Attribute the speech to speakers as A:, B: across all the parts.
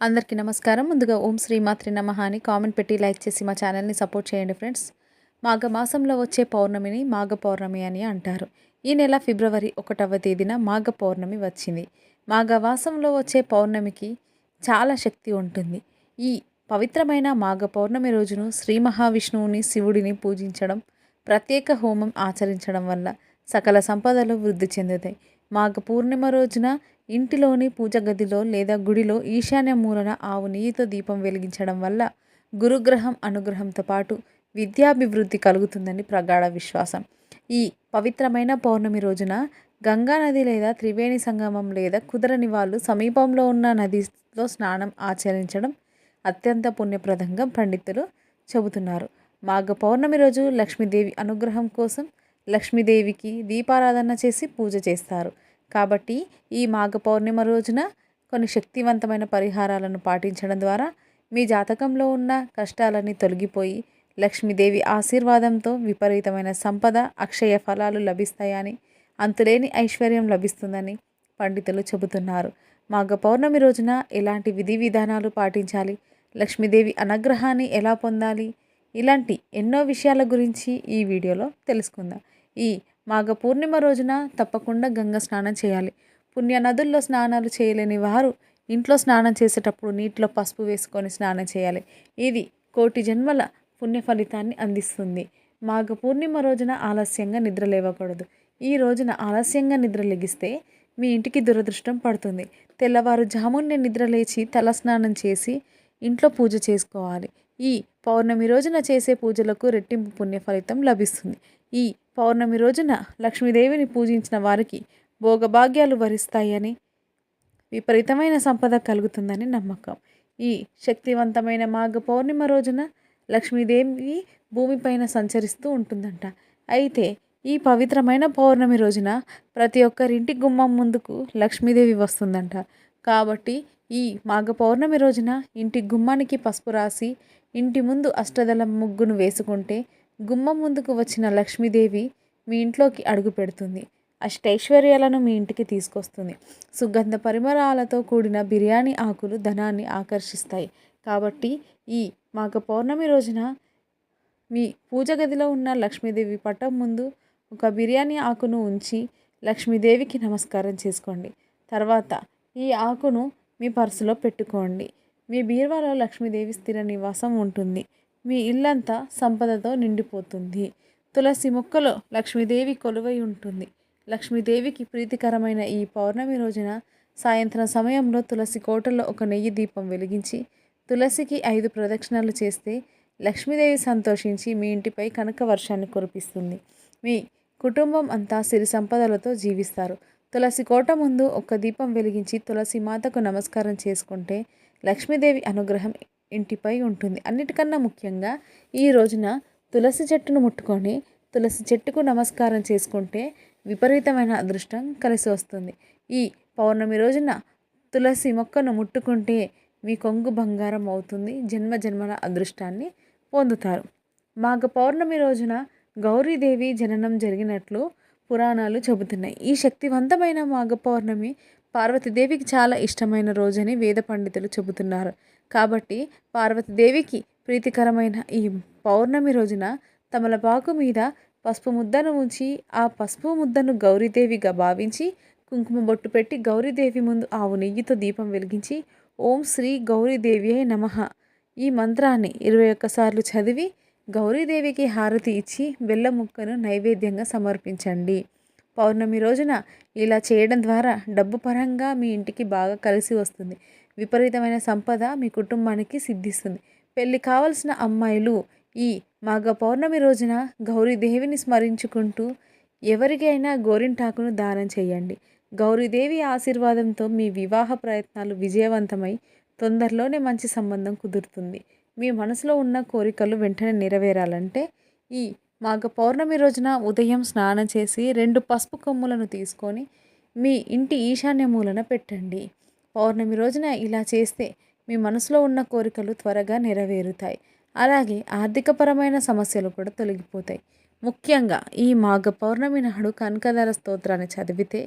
A: అందరికీ నమస్కారం. ముందుగా ఓం శ్రీ మాత్రి నమః అని కామెంట్ పెట్టి లైక్ చేసి మా ఛానల్ని సపోర్ట్ చేయండి ఫ్రెండ్స్. మాఘ మాసంలో వచ్చే పౌర్ణమిని మాఘ పౌర్ణమి అని అంటారు. ఈ నెల ఫిబ్రవరి ఒకటవ తేదీన మాఘ పౌర్ణమి వచ్చింది. మాఘవాసంలో వచ్చే పౌర్ణమికి చాలా శక్తి ఉంటుంది. ఈ పవిత్రమైన మాఘ పౌర్ణమి రోజును శ్రీ మహావిష్ణువుని శివుడిని పూజించడం ప్రత్యేక హోమం ఆచరించడం వల్ల సకల సంపదలు వృద్ధి చెందుతాయి. మాఘ పూర్ణిమ రోజున ఇంటిలోని పూజ గదిలో లేదా గుడిలో ఈశాన్య మూలన ఆవు నెయ్యితో దీపం వెలిగించడం వల్ల గురుగ్రహం అనుగ్రహంతో పాటు విద్యాభివృద్ధి కలుగుతుందని ప్రగాఢ విశ్వాసం. ఈ పవిత్రమైన పౌర్ణమి రోజున గంగా నది లేదా త్రివేణి సంగమం లేదా కుదరని వాళ్ళు సమీపంలో ఉన్న నదిలో స్నానం ఆచరించడం అత్యంత పుణ్యప్రదంగా పండితులు చెబుతున్నారు. మాఘ పౌర్ణమి రోజు లక్ష్మీదేవి అనుగ్రహం కోసం లక్ష్మీదేవికి దీపారాధన చేసి పూజ చేస్తారు. కాబట్టి ఈ మాఘ పౌర్ణిమ రోజున కొన్ని శక్తివంతమైన పరిహారాలను పాటించడం ద్వారా మీ జాతకంలో ఉన్న కష్టాలన్నీ తొలగిపోయి లక్ష్మీదేవి ఆశీర్వాదంతో విపరీతమైన సంపద అక్షయ ఫలాలు లభిస్తాయని అంతులేని ఐశ్వర్యం లభిస్తుందని పండితులు చెబుతున్నారు. మాఘ పౌర్ణమి రోజున ఎలాంటి విధి విధానాలు పాటించాలి? లక్ష్మీదేవి అనుగ్రహాన్ని ఎలా పొందాలి? ఇలాంటి ఎన్నో విషయాల గురించి ఈ వీడియోలో తెలుసుకుందాం. ఈ మాఘ పూర్ణిమ రోజున తప్పకుండా గంగ స్నానం చేయాలి. పుణ్య నదుల్లో స్నానాలు చేయలేని వారు ఇంట్లో స్నానం చేసేటప్పుడు నీటిలో పసుపు వేసుకొని స్నానం చేయాలి. ఇది కోటి జన్మల పుణ్య ఫలితాన్ని అందిస్తుంది. మాఘ పూర్ణిమ రోజున ఆలస్యంగా నిద్ర లేవకూడదు. ఈ రోజున ఆలస్యంగా నిద్ర లెగిస్తే మీ ఇంటికి దురదృష్టం పడుతుంది. తెల్లవారు జామున్నే నిద్ర లేచి తలస్నానం చేసి ఇంట్లో పూజ చేసుకోవాలి. ఈ పౌర్ణమి రోజున చేసే పూజలకు రెట్టింపు పుణ్య ఫలితం లభిస్తుంది. ఈ పౌర్ణమి రోజున లక్ష్మీదేవిని పూజించిన వారికి భోగభాగ్యాలు వరిస్తాయని విపరీతమైన సంపద కలుగుతుందని నమ్మకం. ఈ శక్తివంతమైన మాఘ పౌర్ణిమ రోజున లక్ష్మీదేవి భూమిపైన సంచరిస్తూ ఉంటుందంట. అయితే ఈ పవిత్రమైన పౌర్ణమి రోజున ప్రతి ఒక్కరింటి గుమ్మం ముందుకు లక్ష్మీదేవి వస్తుందంట. కాబట్టి ఈ మాఘ పౌర్ణమి రోజున ఇంటి గుమ్మానికి పసుపు రాసి ఇంటి ముందు అష్టదళ ముగ్గును వేసుకుంటే గుమ్మం ముందుకు వచ్చిన లక్ష్మీదేవి మీ ఇంట్లోకి అడుగు పెడుతుంది. అష్టైశ్వర్యాలను మీ ఇంటికి తీసుకొస్తుంది. సుగంధ పరిమళాలతో కూడిన బిర్యానీ ఆకులు ధనాన్ని ఆకర్షిస్తాయి. కాబట్టి ఈ మాఘ పౌర్ణమి రోజున మీ పూజ గదిలో ఉన్న లక్ష్మీదేవి పటం ముందు ఒక బిర్యానీ ఆకును ఉంచి లక్ష్మీదేవికి నమస్కారం చేసుకోండి. తర్వాత ఈ ఆకును మీ పర్సులో పెట్టుకోండి. మీ బీరువాలో లక్ష్మీదేవి స్థిర నివాసం ఉంటుంది. మీ ఇల్లంతా సంపదతో నిండిపోతుంది. తులసి మొక్కలో లక్ష్మీదేవి కొలువై ఉంటుంది. లక్ష్మీదేవికి ప్రీతికరమైన ఈ పౌర్ణమి రోజున సాయంత్రం సమయంలో తులసి కోటలో ఒక నెయ్యి దీపం వెలిగించి తులసికి ఐదు ప్రదక్షిణలు చేస్తే లక్ష్మీదేవి సంతోషించి మీ ఇంటిపై కనక వర్షాన్ని కురిపిస్తుంది. మీ కుటుంబం అంతా సిరి సంపదలతో జీవిస్తారు. తులసి కోట ముందు ఒక దీపం వెలిగించి తులసి మాతకు నమస్కారం చేసుకుంటే లక్ష్మీదేవి అనుగ్రహం ఇంటిపై ఉంటుంది. అన్నిటికన్నా ముఖ్యంగా ఈ రోజున తులసి చెట్టును ముట్టుకొని తులసి చెట్టుకు నమస్కారం చేసుకుంటే విపరీతమైన అదృష్టం కలిసి వస్తుంది. ఈ పౌర్ణమి రోజున తులసి మొక్కను ముట్టుకుంటే మీ కొంగు బంగారం అవుతుంది. జన్మ జన్మల అదృష్టాన్ని పొందుతారు. మాఘ పౌర్ణమి రోజున గౌరీదేవి జననం జరిగినట్లు పురాణాలు చెబుతున్నాయి. ఈ శక్తివంతమైన మాఘ పౌర్ణమి పార్వతీదేవికి చాలా ఇష్టమైన రోజని వేద పండితులు చెబుతున్నారు. కాబట్టి పార్వతీదేవికి ప్రీతికరమైన ఈ పౌర్ణమి రోజున తమలపాకు మీద పసుపు ముద్దను ఉంచి ఆ పసుపు ముద్దను గౌరీదేవిగా భావించి కుంకుమ బొట్టు పెట్టి గౌరీదేవి ముందు ఆవు నెయ్యితో దీపం వెలిగించి ఓం శ్రీ గౌరీదేవి నమః ఈ మంత్రాన్ని ఇరవై ఒక్కసార్లు చదివి గౌరీదేవికి హారతి ఇచ్చి బెల్లం ముక్కను నైవేద్యంగా సమర్పించండి. పౌర్ణమి రోజున ఇలా చేయడం ద్వారా డబ్బు పరంగా మీ ఇంటికి బాగా కలిసి వస్తుంది. విపరీతమైన సంపద మీ కుటుంబానికి సిద్ధిస్తుంది. పెళ్ళి కావలసిన అమ్మాయిలు ఈ మాఘ పౌర్ణమి రోజున గౌరీదేవిని స్మరించుకుంటూ ఎవరికైనా గోరింటాకును దానం చేయండి. గౌరీదేవి ఆశీర్వాదంతో మీ వివాహ ప్రయత్నాలు విజయవంతమై తొందరలోనే మంచి సంబంధం కుదురుతుంది. మీ మనసులో ఉన్న కోరికలు వెంటనే నెరవేరాలంటే ఈ మాఘ పౌర్ణమి రోజున ఉదయం స్నానం చేసి రెండు పసుపు కొమ్ములను తీసుకొని మీ ఇంటి ఈశాన్య మూలన పెట్టండి. పౌర్ణమి రోజున ఇలా చేస్తే మీ మనసులో ఉన్న కోరికలు త్వరగా నెరవేరుతాయి. అలాగే ఆర్థికపరమైన సమస్యలు కూడా తొలగిపోతాయి. ముఖ్యంగా ఈ మాఘ పౌర్ణమి నాడు కనకధర స్తోత్రాన్ని చదివితే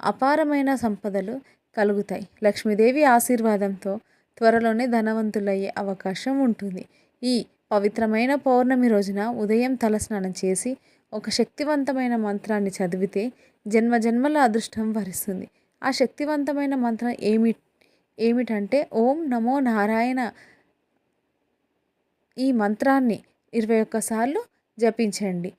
A: అపారమైన సంపదలు కలుగుతాయి. లక్ష్మీదేవి ఆశీర్వాదంతో త్వరలోనే ధనవంతులయ్యే అవకాశం ఉంటుంది. ఈ పవిత్రమైన పౌర్ణమి రోజున ఉదయం తలస్నానం చేసి ఒక శక్తివంతమైన మంత్రాన్ని చదివితే జన్మ జన్మల అదృష్టం వరిస్తుంది. ఆ శక్తివంతమైన మంత్రం ఏమి ఏమిటంటే ఓం నమో నారాయణ. ఈ మంత్రాన్ని ఇరవై ఒక్కసార్లు జపించండి.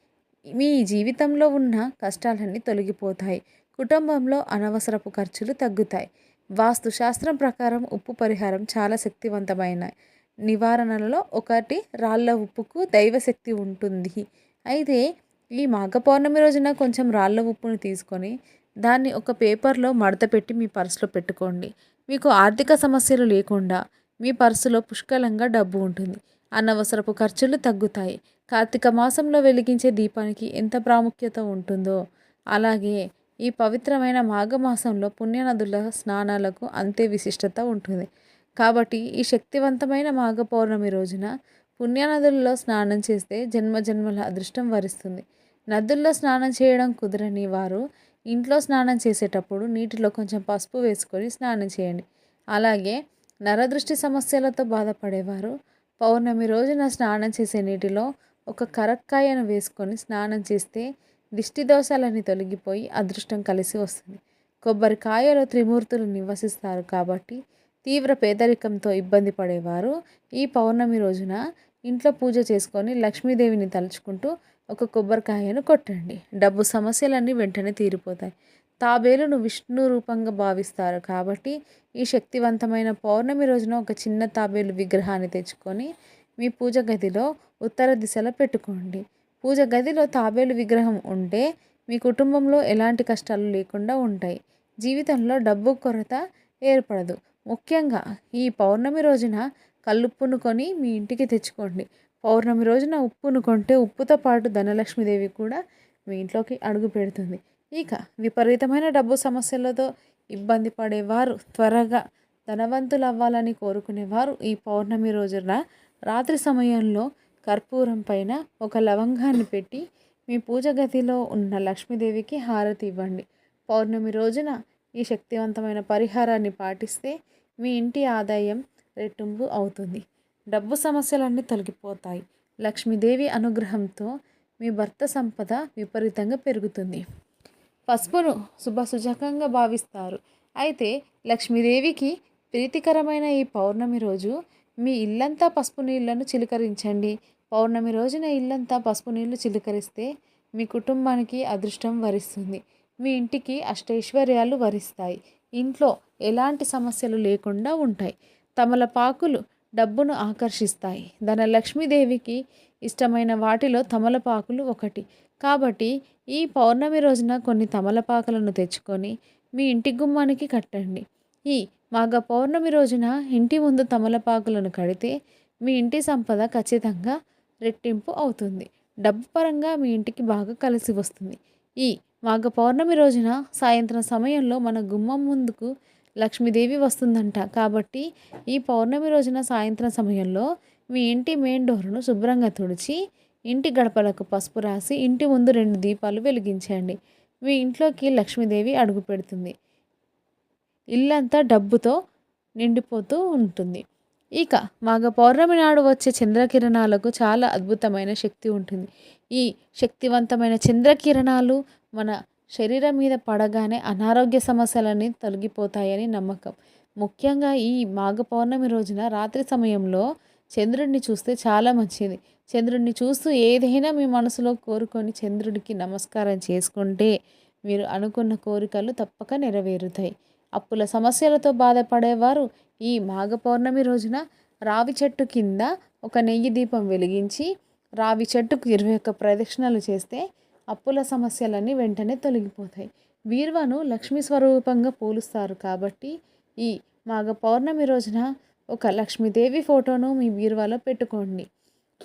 A: మీ జీవితంలో ఉన్న కష్టాలన్నీ తొలగిపోతాయి. కుటుంబంలో అనవసరపు ఖర్చులు తగ్గుతాయి. వాస్తు శాస్త్రం ప్రకారం ఉప్పు పరిహారం చాలా శక్తివంతమైన. నివారణలలో ఒకటి రాళ్ళ ఉప్పుకు దైవశక్తి ఉంటుంది. అయితే ఈ మాఘ పౌర్ణమి రోజున కొంచెం రాళ్ళ ఉప్పును తీసుకొని దాన్ని ఒక పేపర్లో మడత పెట్టి మీ పర్సులో పెట్టుకోండి. మీకు ఆర్థిక సమస్యలు లేకుండా మీ పర్సులో పుష్కలంగా డబ్బు ఉంటుంది. అనవసరపు ఖర్చులు తగ్గుతాయి. కార్తీక మాసంలో వెలిగించే దీపానికి ఎంత ప్రాముఖ్యత ఉంటుందో. అలాగే ఈ పవిత్రమైన మాఘమాసంలో పుణ్యనదుల స్నానాలకు అంతే విశిష్టత ఉంటుంది. కాబట్టి ఈ శక్తివంతమైన మాఘ పౌర్ణమి రోజున పుణ్యనదుల్లో స్నానం చేస్తే జన్మ జన్మల అదృష్టం వరిస్తుంది. నదుల్లో స్నానం చేయడం కుదరని వారు ఇంట్లో స్నానం చేసేటప్పుడు నీటిలో కొంచెం పసుపు వేసుకొని స్నానం చేయండి. అలాగే నరదృష్టి సమస్యలతో బాధపడేవారు పౌర్ణమి రోజున స్నానం చేసే నీటిలో ఒక కరక్కాయను వేసుకొని స్నానం చేస్తే దిష్టి దోషాలన్నీ తొలగిపోయి అదృష్టం కలిసి వస్తుంది. కొబ్బరికాయలో త్రిమూర్తులు నివసిస్తారు కాబట్టి తీవ్ర పేదరికంతో ఇబ్బంది పడేవారు. ఈ పౌర్ణమి రోజున ఇంట్లో పూజ చేసుకొని లక్ష్మీదేవిని తలుచుకుంటూ ఒక కొబ్బరికాయను కొట్టండి. డబ్బు సమస్యలన్నీ వెంటనే తీరిపోతాయి. తాబేలును విష్ణు రూపంగా భావిస్తారు కాబట్టి ఈ శక్తివంతమైన పౌర్ణమి రోజున ఒక చిన్న తాబేలు విగ్రహాన్ని తెచ్చుకొని మీ పూజ గదిలో ఉత్తర దిశలో పెట్టుకోండి. పూజ గదిలో తాబేలు విగ్రహం ఉంటే మీ కుటుంబంలో ఎలాంటి కష్టాలు లేకుండా ఉంటాయి. జీవితంలో డబ్బు కొరత ఏర్పడదు. ముఖ్యంగా ఈ పౌర్ణమి రోజున కల్లుప్పును కొని మీ ఇంటికి తెచ్చుకోండి. పౌర్ణమి రోజున ఉప్పును కొంటే ఉప్పుతో పాటు ధనలక్ష్మీదేవి కూడా మీ ఇంట్లోకి అడుగు పెడుతుంది. ఇక విపరీతమైన డబ్బు సమస్యలతో ఇబ్బంది పడేవారు త్వరగా ధనవంతులు అవ్వాలని కోరుకునేవారు ఈ పౌర్ణమి రోజున. రాత్రి సమయంలో కర్పూరం పైన ఒక లవంగాన్ని పెట్టి మీ పూజ గదిలో ఉన్న లక్ష్మీదేవికి హారతి ఇవ్వండి. పౌర్ణమి రోజున ఈ శక్తివంతమైన పరిహారాన్ని పాటిస్తే మీ ఇంటి ఆదాయం రెట్టింపు అవుతుంది. డబ్బు సమస్యలన్నీ తొలగిపోతాయి. లక్ష్మీదేవి అనుగ్రహంతో మీ భర్త సంపద విపరీతంగా పెరుగుతుంది. పసుపును శుభసూచకంగా భావిస్తారు. అయితే లక్ష్మీదేవికి ప్రీతికరమైన ఈ పౌర్ణమి రోజు మీ ఇల్లంతా పసుపు నీళ్ళను చిలకరించండి. పౌర్ణమి రోజున ఇల్లంతా పసుపు నీళ్ళు చిలకరిస్తే మీ కుటుంబానికి అదృష్టం వరిస్తుంది. మీ ఇంటికి అష్టైశ్వర్యాలు వరిస్తాయి. ఇంట్లో ఎలాంటి సమస్యలు లేకుండా ఉంటాయి. తమలపాకులు డబ్బును ఆకర్షిస్తాయి. ధన లక్ష్మీదేవికి ఇష్టమైన వాటిలో తమలపాకులు ఒకటి. కాబట్టి ఈ పౌర్ణమి రోజున కొన్ని తమలపాకులను తెచ్చుకొని మీ ఇంటి గుమ్మానికి కట్టండి. ఈ మాఘ పౌర్ణమి రోజున ఇంటి ముందు తమలపాకులను కడితే మీ ఇంటి సంపద ఖచ్చితంగా రెట్టింపు అవుతుంది. డబ్బు పరంగా మీ ఇంటికి బాగా కలిసి వస్తుంది. ఈ మాఘ పౌర్ణమి రోజున సాయంత్రం సమయంలో మన గుమ్మం ముందుకు లక్ష్మీదేవి వస్తుందంట. కాబట్టి ఈ పౌర్ణమి రోజున సాయంత్రం సమయంలో మీ ఇంటి మెయిన్ డోర్ను శుభ్రంగా తుడిచి ఇంటి గడపలకు పసుపు రాసి ఇంటి ముందు రెండు దీపాలు వెలిగించండి మీ ఇంట్లోకి లక్ష్మీదేవి అడుగు పెడుతుంది. ఇల్లంతా డబ్బుతో నిండిపోతూ ఉంటుంది. ఇక మాఘ పౌర్ణమి నాడు వచ్చే చంద్రకిరణాలకు చాలా అద్భుతమైన శక్తి ఉంటుంది. ఈ శక్తివంతమైన చంద్రకిరణాలు మన శరీరం మీద పడగానే అనారోగ్య సమస్యలన్నీ తొలగిపోతాయని నమ్మకం. ముఖ్యంగా ఈ మాఘ పౌర్ణమి రోజున రాత్రి సమయంలో చంద్రుడిని చూస్తే చాలా మంచిది. చంద్రుడిని చూస్తూ ఏదైనా మీ మనసులో కోరుకొని చంద్రుడికి నమస్కారం చేసుకుంటే మీరు అనుకున్న కోరికలు తప్పక నెరవేరుతాయి. అప్పుల సమస్యలతో బాధపడేవారు. ఈ మాఘ పౌర్ణమి రోజున రావి చెట్టు కింద ఒక నెయ్యి దీపం వెలిగించి రావి చెట్టుకు ఇరవై ఒక్క ప్రదక్షిణలు చేస్తే అప్పుల సమస్యలన్నీ వెంటనే తొలగిపోతాయి. వీర్వను లక్ష్మీ స్వరూపంగా పోలుస్తారు కాబట్టి ఈ మాఘ పౌర్ణమి రోజున ఒక లక్ష్మీదేవి ఫోటోను మీ బీరువాలో పెట్టుకోండి.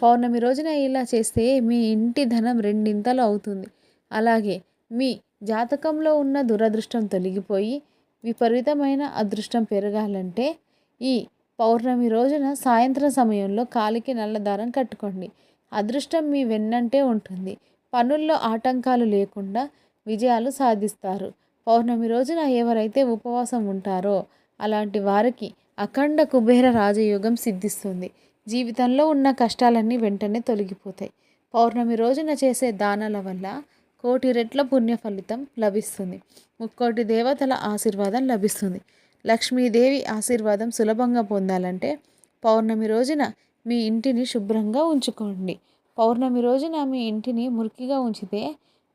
A: పౌర్ణమి రోజున ఇలా చేస్తే మీ ఇంటి ధనం రెండింతలు అవుతుంది. అలాగే మీ జాతకంలో ఉన్న దురదృష్టం తొలగిపోయి విపరీతమైన అదృష్టం పెరగాలంటే ఈ పౌర్ణమి రోజున సాయంత్రం సమయంలో కాలికి నల్ల దారం కట్టుకోండి. అదృష్టం మీ వెన్నంటే ఉంటుంది. పనుల్లో ఆటంకాలు లేకుండా విజయాలు సాధిస్తారు. పౌర్ణమి రోజున ఎవరైతే ఉపవాసం ఉంటారో అలాంటి వారికి అఖండ కుబేర రాజయోగం సిద్ధిస్తుంది. జీవితంలో ఉన్న కష్టాలన్నీ వెంటనే తొలగిపోతాయి. పౌర్ణమి రోజున చేసే దానాల వల్ల కోటి రెట్ల పుణ్య ఫలితం లభిస్తుంది. ముక్కోటి దేవతల ఆశీర్వాదం లభిస్తుంది. లక్ష్మీదేవి ఆశీర్వాదం సులభంగా పొందాలంటే పౌర్ణమి రోజున మీ ఇంటిని శుభ్రంగా ఉంచుకోండి. పౌర్ణమి రోజున మీ ఇంటిని మురికిగా ఉంచితే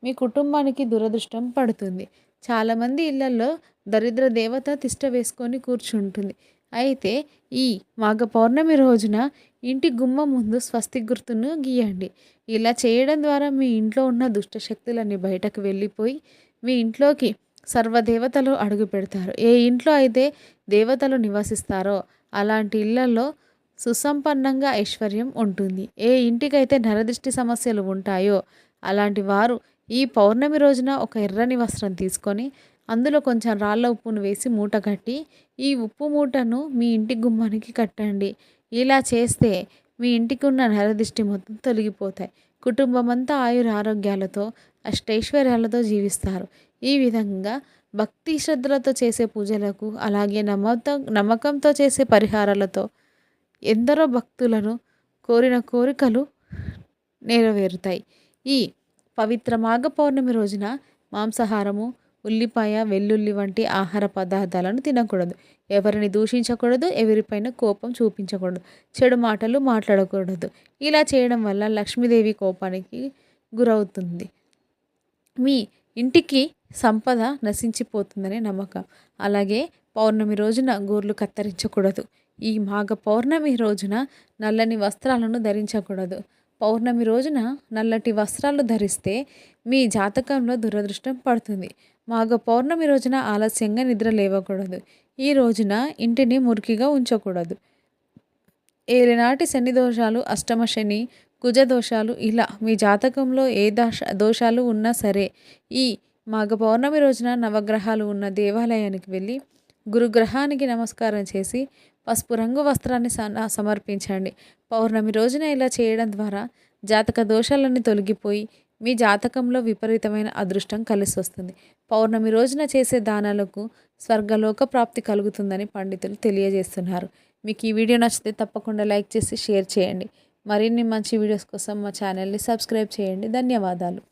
A: మీ కుటుంబానికి దురదృష్టం పడుతుంది. చాలామంది ఇళ్ళలో దరిద్ర దేవత తిష్ట వేసుకొని కూర్చుంటుంది. అయితే ఈ మాఘ పౌర్ణమి రోజున ఇంటి గుమ్మం ముందు స్వస్తి గుర్తును గీయండి. ఇలా చేయడం ద్వారా మీ ఇంట్లో ఉన్న దుష్టశక్తులన్నీ బయటకు వెళ్ళిపోయి మీ ఇంట్లోకి సర్వదేవతలు అడుగు పెడతారు. ఏ ఇంట్లో అయితే దేవతలు నివసిస్తారో అలాంటి ఇళ్ళలో సుసంపన్నంగా ఐశ్వర్యం ఉంటుంది. ఏ ఇంటికైతే నరదృష్టి సమస్యలు ఉంటాయో అలాంటి వారు ఈ పౌర్ణమి రోజున ఒక ఎర్రని వస్త్రం తీసుకొని అందులో కొంచెం రాళ్ళ ఉప్పును వేసి మూట కట్టి ఈ ఉప్పు మూటను మీ ఇంటి గుమ్మానికి కట్టండి. ఇలా చేస్తే మీ ఇంటికి ఉన్న నరదిష్టి మొత్తం తొలగిపోతాయి. కుటుంబం అంతా ఆయుర ఆరోగ్యాలతో అష్టైశ్వర్యాలతో జీవిస్తారు. ఈ విధంగా భక్తి శ్రద్ధలతో చేసే పూజలకు అలాగే నమ్మకం నమ్మకంతో చేసే పరిహారాలతో ఎందరో భక్తులను కోరిన కోరికలు నెరవేరుతాయి. ఈ పవిత్ర మాఘ పౌర్ణమి రోజున మాంసాహారము ఉల్లిపాయ వెల్లుల్లి వంటి ఆహార పదార్థాలను తినకూడదు. ఎవరిని దూషించకూడదు ఎవరిపైన కోపం చూపించకూడదు చెడు మాటలు మాట్లాడకూడదు. ఇలా చేయడం వల్ల లక్ష్మీదేవి కోపానికి గురవుతుంది. మీ ఇంటికి సంపద నశించిపోతుందనే నమ్మకం. అలాగే పౌర్ణమి రోజున గోర్లు కత్తిరించకూడదు. ఈ మాఘ పౌర్ణమి రోజున నల్లని వస్త్రాలను ధరించకూడదు. పౌర్ణమి రోజున నల్లటి వస్త్రాలు ధరిస్తే మీ జాతకంలో దురదృష్టం పడుతుంది. మాఘ పౌర్ణమి రోజున ఆలస్యంగా నిద్ర లేవకూడదు. ఈ రోజున ఇంటిని మురికిగా ఉంచకూడదు. ఏలినాటి శని దోషాలు అష్టమ శని కుజ దోషాలు ఇలా మీ జాతకంలో ఏ దోష దోషాలు ఉన్నా సరే ఈ మాఘ పౌర్ణమి రోజున నవగ్రహాలు ఉన్న దేవాలయానికి వెళ్ళి గురుగ్రహానికి నమస్కారం చేసి పసుపు రంగు వస్త్రాన్ని సమర్పించండి. పౌర్ణమి రోజున ఇలా చేయడం ద్వారా జాతక దోషాలన్నీ తొలగిపోయి మీ జాతకంలో విపరీతమైన అదృష్టం కలిసి వస్తుంది పౌర్ణమి రోజున చేసే దానాలకు స్వర్గలోక ప్రాప్తి కలుగుతుందని పండితులు తెలియజేస్తున్నారు. మీకు ఈ వీడియో నచ్చితే తప్పకుండా లైక్ చేసి షేర్ చేయండి. మరిన్ని మంచి వీడియోస్ కోసం మా ఛానల్ని సబ్స్క్రైబ్ చేయండి. ధన్యవాదాలు.